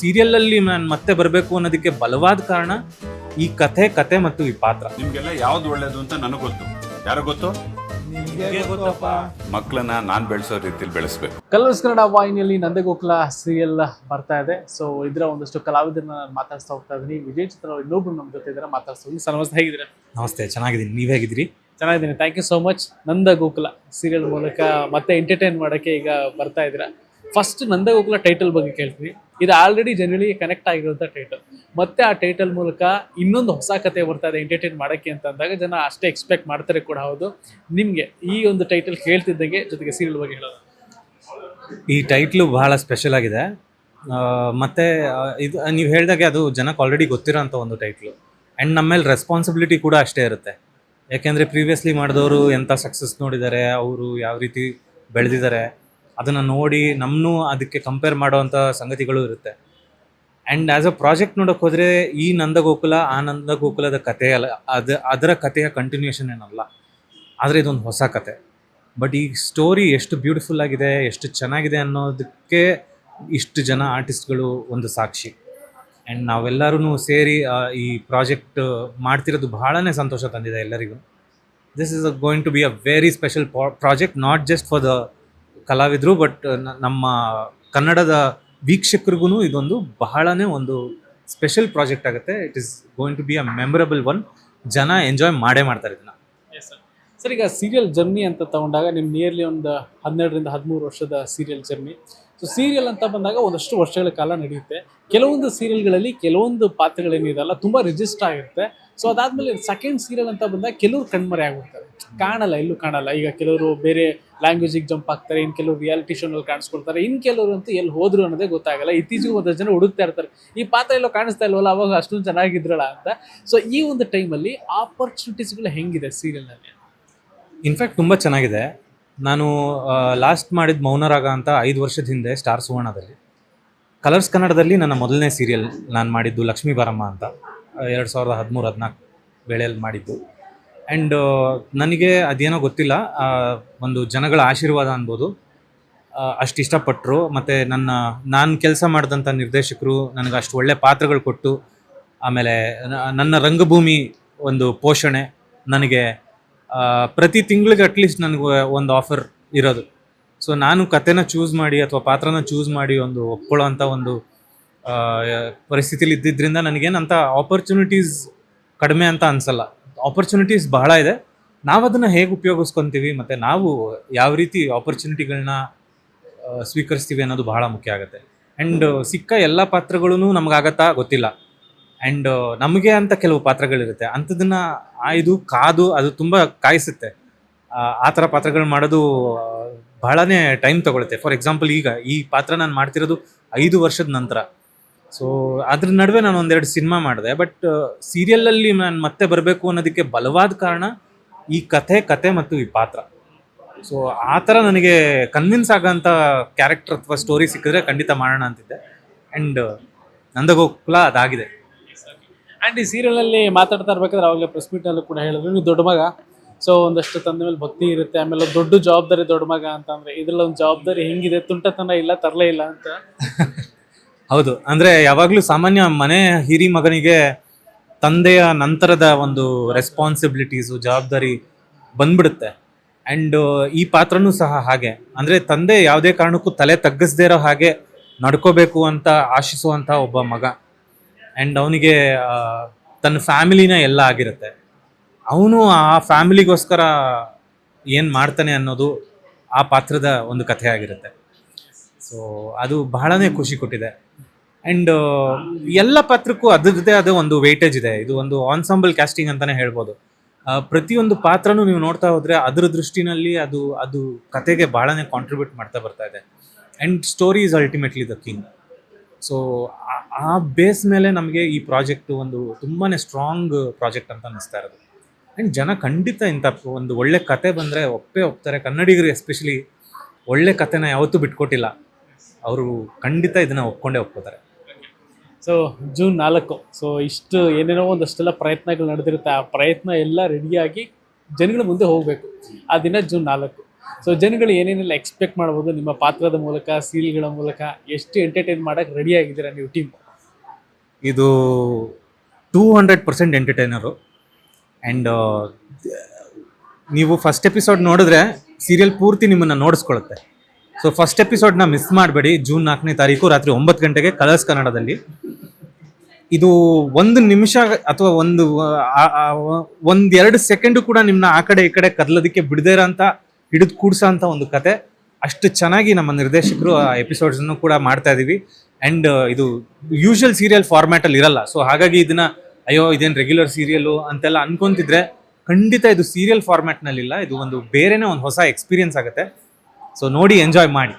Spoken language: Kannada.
ಸೀರಿಯಲಲ್ಲಿ ನಾನು ಮತ್ತೆ ಬರಬೇಕು ಅನ್ನೋದಕ್ಕೆ ಬಲವಾದ ಕಾರಣ ಈ ಕಥೆ ಕತೆ ಮತ್ತು ಈ ಪಾತ್ರ. ನಿಮ್ಗೆಲ್ಲ ಯಾವ್ದು ಒಳ್ಳೇದು ಅಂತ ನನಗೆ ಗೊತ್ತು. ಯಾರು ಗೊತ್ತು? ಮಕ್ಕಳನ್ನ ನಾನ್ ಬೆಳೆಸೋ ರೀತಿಯಲ್ಲಿ ಬೆಳೆಸ್ಬೇಕು. ಕಲರ್ಸ್ ಕನ್ನಡ ವಾಹಿನಿಯಲ್ಲಿ ನಂದಗೋಕುಲ ಸೀರಿಯಲ್ ಬರ್ತಾ ಇದೆ. ಸೊ ಇದರ ಒಂದಷ್ಟು ಕಲಾವಿದರನ್ನ ನಾನು ಮಾತಾಡ್ಸ್ತಾ ಹೋಗ್ತಾ ಇದ್ದೀನಿ. ವಿಜಯ್ ಚಿತ್ರ ಅವ್ರು ಇನ್ನೊಬ್ರು ನಮ್ಮ ಜೊತೆ ಇದ್ದಾರೆ ಮಾತಾಡ್ಸೋದು ಹೋಗಿ. ಸರ್ ನಮಸ್ತೆ. ಹೇಗಿದ್ದೀರಾ? ನಮಸ್ತೆ. ಚೆನ್ನಾಗಿದ್ದೀನಿ. ನೀವು ಹೇಗಿದ್ದೀರಿ? ಚೆನ್ನಾಗಿದ್ದೀನಿ. Thank you so much Nanda Gokula serial ಮೂಲಕ ಮತ್ತೆ ಎಂಟರ್ಟೈನ್ ಮಾಡೋಕ್ಕೆ ಈಗ ಬರ್ತಾ ಇದ್ದೀರಾ. ಫಸ್ಟ್ ನಂದಗೋಕುಲ ಟೈಟಲ್ ಬಗ್ಗೆ ಕೇಳ್ತೀವಿ. ಇದು ಆಲ್ರೆಡಿ ಜನರಿಗೆ ಕನೆಕ್ಟ್ ಆಗಿರುವಂಥ ಟೈಟಲ್ ಮತ್ತೆ ಆ ಟೈಟಲ್ ಮೂಲಕ ಇನ್ನೊಂದು ಹೊಸ ಕತೆ ಬರ್ತಾ ಇದೆ ಎಂಟರ್ಟೈನ್ ಮಾಡೋಕ್ಕೆ ಅಂತ ಅಂದಾಗ ಜನ ಅಷ್ಟೇ ಎಕ್ಸ್ಪೆಕ್ಟ್ ಮಾಡ್ತಾರೆ ಕೂಡ ಹೌದು. ನಿಮಗೆ ಈ ಒಂದು ಟೈಟಲ್ ಕೇಳ್ತಿದ್ದಂಗೆ ಜೊತೆಗೆ ಸೀರಿಯಲ್ ಬಗ್ಗೆ ಹೇಳೋದು ಈ ಟೈಟ್ಲು ಬಹಳ ಸ್ಪೆಷಲ್ ಆಗಿದೆ. ಮತ್ತು ಇದು ನೀವು ಹೇಳಿದಾಗೆ ಅದು ಜನಕ್ಕೆ ಆಲ್ರೆಡಿ ಗೊತ್ತಿರೋಂಥ ಒಂದು ಟೈಟ್ಲು ಆ್ಯಂಡ್ ನಮ್ಮ ಮೇಲೆ ರೆಸ್ಪಾನ್ಸಿಬಿಲಿಟಿ ಕೂಡ ಅಷ್ಟೇ ಇರುತ್ತೆ. ಯಾಕೆಂದರೆ ಪ್ರೀವಿಯಸ್ಲಿ ಮಾಡಿದವರು ಎಂಥ ಸಕ್ಸಸ್ ನೋಡಿದ್ದಾರೆ, ಅವರು ಯಾವ ರೀತಿ ಬೆಳೆದಿದ್ದಾರೆ ಅದನ್ನು ನೋಡಿ ನಮ್ಮನ್ನೂ ಅದಕ್ಕೆ ಕಂಪೇರ್ ಮಾಡುವಂಥ ಸಂಗತಿಗಳು ಇರುತ್ತೆ. ಆ್ಯಂಡ್ ಆ್ಯಸ್ ಅ ಪ್ರಾಜೆಕ್ಟ್ ನೋಡೋಕೆ ಹೋದರೆ ಈ ನಂದಗೋಕುಲ, ಆ ನಂದಗೋಕುಲದ ಕಥೆ ಅಲ್ಲ, ಅದು, ಅದರ ಕಥೆಯ ಕಂಟಿನ್ಯೂಷನ್ ಏನಲ್ಲ. ಆದರೆ ಇದೊಂದು ಹೊಸ ಕತೆ ಬಟ್ ಈ ಸ್ಟೋರಿ ಎಷ್ಟು ಬ್ಯೂಟಿಫುಲ್ ಆಗಿದೆ, ಎಷ್ಟು ಚೆನ್ನಾಗಿದೆ ಅನ್ನೋದಕ್ಕೆ ಇಷ್ಟು ಜನ ಆರ್ಟಿಸ್ಟ್ಗಳು ಒಂದು ಸಾಕ್ಷಿ. ಆ್ಯಂಡ್ ನಾವೆಲ್ಲರೂ ಸೇರಿ ಈ ಪ್ರಾಜೆಕ್ಟ್ ಮಾಡ್ತಿರೋದು ಬಹಳನೇ ಸಂತೋಷ ತಂದಿದೆ ಎಲ್ಲರಿಗೂ. This is going to be a very special project not just for the ಕಲಾವಿದರು ಬಟ್ ನಮ್ಮ ಕನ್ನಡದ ವೀಕ್ಷಕರಿಗೂ ಇದೊಂದು ಬಹಳನೇ ಒಂದು ಸ್ಪೆಷಲ್ ಪ್ರಾಜೆಕ್ಟ್ ಆಗುತ್ತೆ. It is going to be a memorable one ಜನ ಎಂಜಾಯ್ ಮಾಡೇ ಮಾಡ್ತಾರೆ ಇದನ್ನ. ಸರ್, ಈಗ ಸೀರಿಯಲ್ ಜರ್ನಿ ಅಂತ ತಗೊಂಡಾಗ ನಿಮ್ಮ ನಿಯರ್ಲಿ ಒಂದು ಹನ್ನೆರಡರಿಂದ ಹದಿಮೂರು ವರ್ಷದ ಸೀರಿಯಲ್ ಜರ್ನಿ ಸೊ ಸೀರಿಯಲ್ ಅಂತ ಬಂದಾಗ ಒಂದಷ್ಟು ವರ್ಷಗಳ ಕಾಲ ನಡೆಯುತ್ತೆ. ಕೆಲವೊಂದು ಸೀರಿಯಲ್ಗಳಲ್ಲಿ ಕೆಲವೊಂದು ಪಾತ್ರಗಳೇನಿದೆಲ್ಲ ತುಂಬ ರಿಜಿಸ್ಟರ್ ಆಗಿರುತ್ತೆ. ಸೊ ಅದಾದ್ಮೇಲೆ ಸೆಕೆಂಡ್ ಸೀರಿಯಲ್ ಅಂತ ಬಂದಾಗ ಕೆಲವರು ಕಣ್ಮರೆ ಆಗ್ಬಿಡ್ತಾರೆ. ಕಾಣಲ್ಲ, ಎಲ್ಲೂ ಕಾಣಲ್ಲ. ಈಗ ಕೆಲವರು ಬೇರೆ ಲ್ಯಾಂಗ್ವೇಜಿಗೆ ಜಂಪ್ ಆಗ್ತಾರೆ ಇನ್ನು ಕೆಲವರು ರಿಯಾಲಿಟಿ ಶೋನಲ್ಲಿ ಕಾಣಿಸ್ಕೊಳ್ತಾರೆ ಇನ್ನು ಕೆಲವರು ಅಂತೂ ಎಲ್ಲಿ ಹೋದ್ರು ಅನ್ನೋದೇ ಗೊತ್ತಾಗಲ್ಲ. ಇತ್ತೀಚೆಗೆ ಒಂದಷ್ಟು ಜನ ಹುಡುಕ್ತಾ ಇರ್ತಾರೆ. ಈ ಪಾತ್ರ ಎಲ್ಲೋ ಕಾಣಿಸ್ತಾ ಇಲ್ವಲ್ಲ, ಅವಾಗ ಅಷ್ಟೊಂದು ಚೆನ್ನಾಗಿದ್ರಲ್ಲ ಅಂತ. ಸೊ ಈ ಒಂದು ಟೈಮಲ್ಲಿ ಆಪರ್ಚುನಿಟೀಸ್ಗಳು ಹೆಂಗಿದೆ ಸೀರಿಯಲ್ನಲ್ಲಿ ಇನ್ಫ್ಯಾಕ್ಟ್ ತುಂಬ ಚೆನ್ನಾಗಿದೆ. ನಾನು ಲಾಸ್ಟ್ ಮಾಡಿದ ಮೌನರಾಗ ಅಂತ ಐದು ವರ್ಷದ ಹಿಂದೆ ಸ್ಟಾರ್ ಸುವರ್ಣದಲ್ಲಿ ಕಲರ್ಸ್ ಕನ್ನಡದಲ್ಲಿ ನನ್ನ ಮೊದಲನೇ ಸೀರಿಯಲ್ ನಾನು ಮಾಡಿದ್ದು ಲಕ್ಷ್ಮೀ ಬಾರಮ್ಮ ಅಂತ. ಎರಡು ಸಾವಿರದ ಹದಿಮೂರು, ಹದಿನಾಲ್ಕು ವೇಳೆಯಲ್ಲಿ ಮಾಡಿದ್ದು. ಆ್ಯಂಡ್ ನನಗೆ ಅದೇನೋ ಗೊತ್ತಿಲ್ಲ. ಒಂದು ಜನಗಳ ಆಶೀರ್ವಾದ ಅನ್ಬೋದು. ಅಷ್ಟು ಇಷ್ಟಪಟ್ಟರು ಮತ್ತು ನನ್ನ, ನಾನು ಕೆಲಸ ಮಾಡಿದಂಥ ನಿರ್ದೇಶಕರು ನನಗೆ ಅಷ್ಟು ಒಳ್ಳೆ ಪಾತ್ರಗಳು ಕೊಟ್ಟು, ಆಮೇಲೆ ನನ್ನ ರಂಗಭೂಮಿ ಒಂದು ಪೋಷಣೆ ನನಗೆ ಪ್ರತಿ ತಿಂಗಳಿಗೆ ಅಟ್ಲೀಸ್ಟ್ ನನಗೆ ಒಂದು ಆಫರ್ ಇರೋದು. ಸೊ ನಾನು ಕತೆನ ಚೂಸ್ ಮಾಡಿ ಅಥವಾ ಪಾತ್ರನ ಚೂಸ್ ಮಾಡಿ ಒಂದು ಒಪ್ಕೊಳ್ಳೋವಂಥ ಒಂದು ಆ, ಪರಿಸ್ಥಿತಿಲಿ ಇದ್ದಿದ್ದರಿಂದ ನನಗೇನಂಥ ಆಪರ್ಚುನಿಟೀಸ್ ಕಡಿಮೆ ಅಂತ ಅನಿಸಲ್ಲ. ಆಪರ್ಚುನಿಟೀಸ್ ಬಹಳ ಇದೆ. ನಾವು ಅದನ್ನು ಹೇಗೆ ಉಪಯೋಗಿಸ್ಕೊತೀವಿ ಮತ್ತು ನಾವು ಯಾವ ರೀತಿ ಆಪರ್ಚುನಿಟಿಗಳನ್ನ ಸ್ವೀಕರಿಸ್ತೀವಿ ಅನ್ನೋದು ಬಹಳ ಮುಖ್ಯ ಆಗುತ್ತೆ. ಆ್ಯಂಡ್ ಸಿಕ್ಕ ಎಲ್ಲ ಪಾತ್ರಗಳೂ ನಮಗಾಗತ್ತಾ ಗೊತ್ತಿಲ್ಲ. ಆ್ಯಂಡ್ ನಮಗೆ ಅಂತ ಕೆಲವು ಪಾತ್ರಗಳಿರುತ್ತೆ. ಅಂಥದನ್ನು ಆಯ್ದು ಕಾದು ಅದು ತುಂಬ ಕಾಯಿಸುತ್ತೆ. ಆ, ಥರ ಪಾತ್ರಗಳು ಮಾಡೋದು ಬಹಳನೇ ಟೈಮ್ ತಗೊಳುತ್ತೆ. ಫಾರ್ ಎಕ್ಸಾಂಪಲ್ ಈಗ ಈ ಪಾತ್ರ ನಾನು ಮಾಡ್ತಿರೋದು ಐದು ವರ್ಷದ ನಂತರ. ಸೊ ಅದ್ರ ನಡುವೆ ನಾನು ಒಂದೆರಡು ಸಿನಿಮಾ ಮಾಡಿದೆ. ಬಟ್ ಸೀರಿಯಲಲ್ಲಿ ನಾನು ಮತ್ತೆ ಬರಬೇಕು ಅನ್ನೋದಕ್ಕೆ ಬಲವಾದ ಕಾರಣ ಈ ಕಥೆ ಕತೆ ಮತ್ತು ಈ ಪಾತ್ರ. ಸೊ ಆ ಥರ ನನಗೆ ಕನ್ವಿನ್ಸ್ ಆಗೋಂಥ ಕ್ಯಾರೆಕ್ಟರ್ ಅಥವಾ ಸ್ಟೋರಿ ಸಿಕ್ಕಿದ್ರೆ ಖಂಡಿತ ಮಾಡೋಣ ಅಂತಿದ್ದೆ. ಆ್ಯಂಡ್ ನಂದಗೋಕುಲ ಅದಾಗಿದೆ. ಆ್ಯಂಡ್ ಈ ಸೀರಿಯಲಲ್ಲಿ ಮಾತಾಡ್ತಾ ಇರ್ಬೇಕಾದ್ರೆ ಅವಾಗಲೇ ಪ್ರೆಸ್ ಮೀಟಲ್ಲೂ ಕೂಡ ಹೇಳಿದ್ರು. ನೀವು ದೊಡ್ಡ ಮಗ. ಸೊ ಒಂದಷ್ಟು ತಂದೆ ಮೇಲೆ ಭಕ್ತಿ ಇರುತ್ತೆ. ಆಮೇಲೆ ದೊಡ್ಡ ಜವಾಬ್ದಾರಿ ದೊಡ್ಡ ಮಗ ಅಂತಂದ್ರೆ ಇದ್ರಲ್ಲಿ ಒಂದು ಜವಾಬ್ದಾರಿ ಹೆಂಗಿದೆ? ತುಂಟತನ ಇಲ್ಲ, ತರಲೇ ಇಲ್ಲ ಅಂತ. ಹೌದು. ಅಂದ್ರೆ ಯಾವಾಗಲೂ ಸಾಮಾನ್ಯ ಮನೆ ಹಿರಿ ಮಗನಿಗೆ ತಂದೆಯ ನಂತರದ ಒಂದು ರೆಸ್ಪಾನ್ಸಿಬಿಲಿಟೀಸು ಜವಾಬ್ದಾರಿ ಬಂದ್ಬಿಡುತ್ತೆ. ಆ್ಯಂಡ್ ಈ ಪಾತ್ರನೂ ಸಹ ಹಾಗೆ. ಅಂದರೆ ತಂದೆ ಯಾವುದೇ ಕಾರಣಕ್ಕೂ ತಲೆ ತಗ್ಗಿಸದೇ ಇರೋ ಹಾಗೆ ನಡ್ಕೋಬೇಕು ಅಂತ ಆಶಿಸುವಂಥ ಒಬ್ಬ ಮಗ. ಆ್ಯಂಡ್ ಅವನಿಗೆ ತನ್ನ ಫ್ಯಾಮಿಲಿನ ಎಲ್ಲ ಆಗಿರುತ್ತೆ. ಅವನು ಆ ಫ್ಯಾಮಿಲಿಗೋಸ್ಕರ ಏನು ಮಾಡ್ತಾನೆ ಅನ್ನೋದು ಆ ಪಾತ್ರದ ಒಂದು ಕಥೆ ಆಗಿರುತ್ತೆ. ಸೊ ಅದು ಬಹಳನೇ ಖುಷಿ ಕೊಟ್ಟಿದೆ. ಆ್ಯಂಡ್ ಎಲ್ಲ ಪಾತ್ರಕ್ಕೂ ಅದರದ್ದೇ ಅದು ಒಂದು ವೇಟೇಜ್ ಇದೆ. ಇದು ಒಂದು ಆನ್ಸಾಂಬಲ್ ಕ್ಯಾಸ್ಟಿಂಗ್ ಅಂತಾನೆ ಹೇಳ್ಬೋದು. ಪ್ರತಿಯೊಂದು ಪಾತ್ರನೂ ನೀವು ನೋಡ್ತಾ ಹೋದ್ರೆ ಅದರ ದೃಷ್ಟಿನಲ್ಲಿ ಅದು ಅದು ಕತೆಗೆ ಬಹಳನೇ ಕಾಂಟ್ರಿಬ್ಯೂಟ್ ಮಾಡ್ತಾ ಬರ್ತಾ ಇದೆ. And story is ultimately the king so ಆ ಬೇಸ್ ಮೇಲೆ ನಮಗೆ ಈ ಪ್ರಾಜೆಕ್ಟ್ ಒಂದು ತುಂಬಾ ಸ್ಟ್ರಾಂಗ್ ಪ್ರಾಜೆಕ್ಟ್ ಅಂತ ಅನಿಸ್ತಾ ಇರೋದು. ಆ್ಯಂಡ್ ಜನ ಖಂಡಿತ ಇಂಥ ಒಂದು ಒಳ್ಳೆ ಕತೆ ಬಂದರೆ ಒಪ್ಪೇ ಒಪ್ತಾರೆ. ಕನ್ನಡಿಗರು ಎಸ್ಪೆಷಲಿ ಒಳ್ಳೆ ಕತೆನ ಯಾವತ್ತೂ ಬಿಟ್ಕೊಟ್ಟಿಲ್ಲ. ಅವರು ಖಂಡಿತ ಇದನ್ನು ಒಪ್ಕೊಂಡೇ ಒಪ್ಕೋತಾರೆ. ಸೊ ಜೂನ್ ನಾಲ್ಕು. ಸೊ ಇಷ್ಟು ಏನೇನೋ ಒಂದಷ್ಟೆಲ್ಲ ಪ್ರಯತ್ನಗಳು ನಡೆದಿರುತ್ತೆ. ಆ ಪ್ರಯತ್ನ ಎಲ್ಲ ರೆಡಿಯಾಗಿ ಜನಗಳ ಮುಂದೆ ಹೋಗಬೇಕು. ಆ ದಿನ ಜೂನ್ ನಾಲ್ಕು. ಸೊ ಜನಗಳು ಏನೇನೆಲ್ಲ ಎಕ್ಸ್ಪೆಕ್ಟ್ ಮಾಡ್ಬೋದು? ನಿಮ್ಮ ಪಾತ್ರದ ಮೂಲಕ ಸೀಲ್ಗಳ ಮೂಲಕ ಎಷ್ಟು ಎಂಟರ್ಟೈನ್ ಮಾಡೋಕ್ಕೆ ರೆಡಿ ಆಗಿದ್ದೀರಾ ನೀವು ಟೀಮ್ ಇದು two hundred percent entertainer and ನೀವು ಫಸ್ಟ್ ಎಪಿಸೋಡ್ ನೋಡಿದ್ರೆ ಸೀರಿಯಲ್ ಪೂರ್ತಿ ನಿಮ್ಮನ್ನು ನೋಡಿಸ್ಕೊಳುತ್ತೆ. ಸೊ ಫಸ್ಟ್ ಎಪಿಸೋಡ್ನ ಮಿಸ್ ಮಾಡಬೇಡಿ. ಜೂನ್ ನಾಲ್ಕನೇ ತಾರೀಕು ರಾತ್ರಿ ಒಂಬತ್ತು ಗಂಟೆಗೆ ಕಲರ್ಸ್ ಕನ್ನಡದಲ್ಲಿ. ಇದು ಒಂದು ನಿಮಿಷ ಅಥವಾ ಒಂದು ಒಂದು ಎರಡು ಸೆಕೆಂಡು ಕೂಡ ನಿಮ್ಮನ್ನ ಆ ಕಡೆ ಈ ಕಡೆ ಕದಲೋದಕ್ಕೆ ಬಿಡದೇ ಇರೋಂಥ ಹಿಡಿದು ಕೂಡ್ಸೋ ಅಂತ ಒಂದು ಕತೆ. ಅಷ್ಟು ಚೆನ್ನಾಗಿ ನಮ್ಮ ನಿರ್ದೇಶಕರು ಆ ಎಪಿಸೋಡ್ಸನ್ನು ಕೂಡ ಮಾಡ್ತಾ ಇದ್ದೀವಿ ಆ್ಯಂಡ್ ಇದು ಯೂಶುವಲ್ ಸೀರಿಯಲ್ ಫಾರ್ಮ್ಯಾಟಲ್ಲಿ ಇರಲ್ಲ. ಸೊ ಹಾಗಾಗಿ ಇದನ್ನ ಅಯ್ಯೋ, ಇದೇನು ರೆಗ್ಯುಲರ್ ಸೀರಿಯಲು ಅಂತೆಲ್ಲ ಅನ್ಕೊಂತಿದ್ರೆ ಖಂಡಿತ ಇದು ಸೀರಿಯಲ್ ಫಾರ್ಮ್ಯಾಟ್ನಲ್ಲಿಲ್ಲ ಇದು ಒಂದು ಬೇರೆನೇ ಒಂದು ಹೊಸ ಎಕ್ಸ್ಪೀರಿಯನ್ಸ್ ಆಗುತ್ತೆ. ಸೊ ನೋಡಿ ಎಂಜಾಯ್ ಮಾಡಿ.